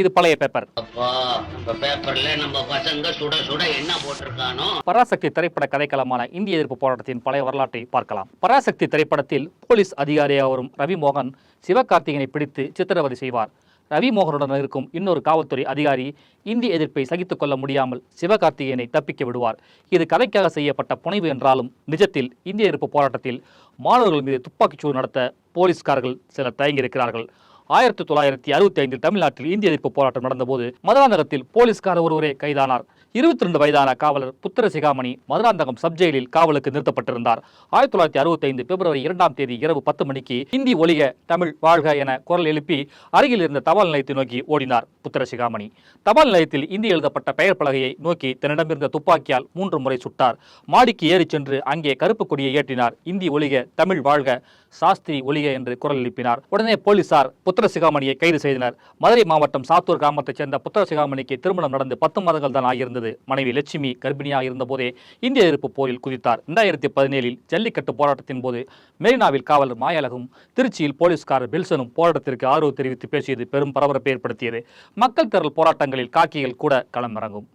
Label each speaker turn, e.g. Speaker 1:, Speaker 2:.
Speaker 1: இது பழைய பேப்பர் பராசக்தி திரைப்பட கதைக்களமான இந்திய எதிர்ப்பு போராட்டத்தின் பழைய வரலாற்றை பார்க்கலாம். பராசக்தி திரைப்படத்தில் போலீஸ் அதிகாரியாக வரும் ரவி மோகன் சிவகார்த்திகனை பிடித்து சித்திரவதை செய்வார். ரவி மோகனுடன் இருக்கும் இன்னொரு காவல்துறை அதிகாரி இந்திய எதிர்ப்பை சகித்துக் கொள்ள முடியாமல் சிவகார்த்திகேயனை தப்பிக்க விடுவார். இது கதைக்காக செய்யப்பட்ட புனைவு என்றாலும் நிஜத்தில் இந்திய எதிர்ப்பு போராட்டத்தில் மாணவர்கள் மீது துப்பாக்கிச்சூடு நடத்த போலீஸ்காரர்கள் சிலர் தயங்கியிருக்கிறார்கள். ஆயிரத்தி தொள்ளாயிரத்தி அறுபத்தி ஐந்தில் தமிழ்நாட்டில் இந்திய எதிர்ப்பு போராட்டம் நடந்தபோது மதுராந்தகத்தில் போலீஸ்காரர் ஒருவரே கைதானார். இருபத்தி ரெண்டு வயதான காவலர் புத்திர சிகாமணி மதுராந்தகம் சப்ஜெயிலில் காவலுக்கு நிறுத்தப்பட்டிருந்தார். ஆயிரத்தி தொள்ளாயிரத்தி அறுபத்தி ஐந்து பிப்ரவரி இரண்டாம் தேதி இரவு பத்து மணிக்கு இந்தி ஒளிக தமிழ் வாழ்க என குரல் எழுப்பி அருகில் இருந்த தபால் நிலையத்தை நோக்கி ஓடினார் புத்திர சிகாமணி தபால் நிலையத்தில் இந்தி எழுதப்பட்ட பெயர் பலகையை நோக்கி தன்னிடமிருந்த துப்பாக்கியால் மூன்று முறை சுட்டார். மாடிக்கு ஏறிச் சென்று அங்கே கருப்பு கொடியை ஏற்றினார். இந்தி ஒளிக தமிழ் வாழ்க சாஸ்திரி ஒழிக என்று குரல் எழுப்பினார். உடனே போலீசார் புத்திர சிகாமணியை கைது செய்தனர். மதுரை மாவட்டம் சாத்தூர் கிராமத்தைச் சேர்ந்த புத்திர சிகாமணிக்கு திருமணம் நடந்து பத்து மாதங்கள் தான் ஆகியிருந்தது. மனைவி லட்சுமி கர்ப்பிணியாக இருந்தபோதே இந்திய எதிர்ப்பு போரில் குதித்தார். இரண்டாயிரத்தி பதினேழில் ஜல்லிக்கட்டு போராட்டத்தின் போது மெரினாவில் காவலர் மாயழகும் திருச்சியில் போலீஸ்காரர் பில்சனும் போராட்டத்திற்கு ஆதரவு தெரிவித்து பேசியது பெரும் பரபரப்பை ஏற்படுத்தியது. மக்கள் திரள் போராட்டங்களில் காக்கிகள் கூட களமிறங்கும்.